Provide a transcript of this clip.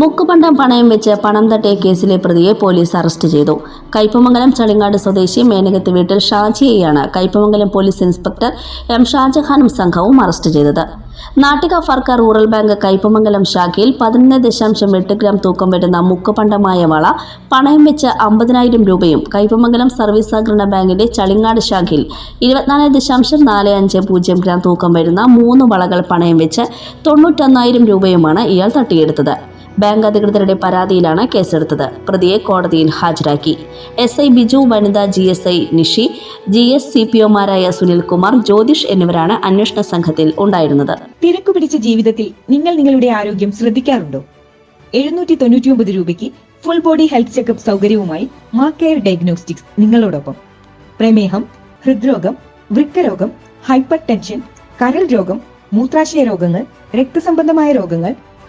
മുക്കുപണ്ടം പണയം വെച്ച് പണം തട്ടിയ കേസിലെ പ്രതിയെ പോലീസ് അറസ്റ്റ് ചെയ്തു. കയ്പമംഗലം ചളിങ്ങാട് സ്വദേശി മേനകത്ത് വീട്ടിൽ ഷാജിയെയാണ് കയ്പമംഗലം പോലീസ് ഇൻസ്പെക്ടർ എം ഷാജഹാനും സംഘവും അറസ്റ്റ് ചെയ്തത്. നാട്ടിക ഫർക്ക റൂറൽ ബാങ്ക് കയ്പമംഗലം ശാഖയിൽ പതിനൊന്ന് ദശാംശം എട്ട് ഗ്രാം തൂക്കം വരുന്ന മുക്കുപണ്ടമായ വള പണയം വെച്ച് അമ്പതിനായിരം രൂപയും കയ്പമംഗലം സർവീസ് സഹകരണ ബാങ്കിന്റെ ചളിങ്ങാട് ശാഖയിൽ ഇരുപത്തിനാല് ദശാംശം നാല് അഞ്ച് പൂജ്യം ഗ്രാം തൂക്കം വരുന്ന മൂന്ന് വളകൾ പണയം വെച്ച് തൊണ്ണൂറ്റൊന്നായിരം രൂപയുമാണ് ഇയാൾ തട്ടിയെടുത്തത്. ബാങ്ക് അധികൃതരുടെ പരാതിയിലാണ് കേസെടുത്തത്. പ്രതിയെ കോടതിയിൽ ഹാജരാക്കി. S I Biju Vanitha G S I Nishi G S C P ഒമാരായ Sunilkumar Jyothish എന്നിവരാണ് അന്വേഷണ സംഘത്തിൽ ഉണ്ടായിരുന്നത്. തിരക്കു പിടിച്ച ജീവിതത്തിൽ നിങ്ങൾ നിങ്ങളുടെ ആരോഗ്യം ശ്രദ്ധിക്കാറുണ്ടോ? എഴുന്നൂറ്റി തൊണ്ണൂറ്റിയൊമ്പത് രൂപയ്ക്ക് ഫുൾ ബോഡി ഹെൽത്ത് ചെക്കപ്പ് സൗകര്യവുമായി മാ കെയർ ഡയഗ്നോസ്റ്റിക്സ് നിങ്ങളോടൊപ്പം. പ്രമേഹം ഹൃദ്രോഗം വൃക്കരോഗം ഹൈപ്പർ ടെൻഷൻ കരൾ രോഗം മൂത്രാശയ രോഗങ്ങൾ രക്തസംബന്ധമായ രോഗങ്ങൾ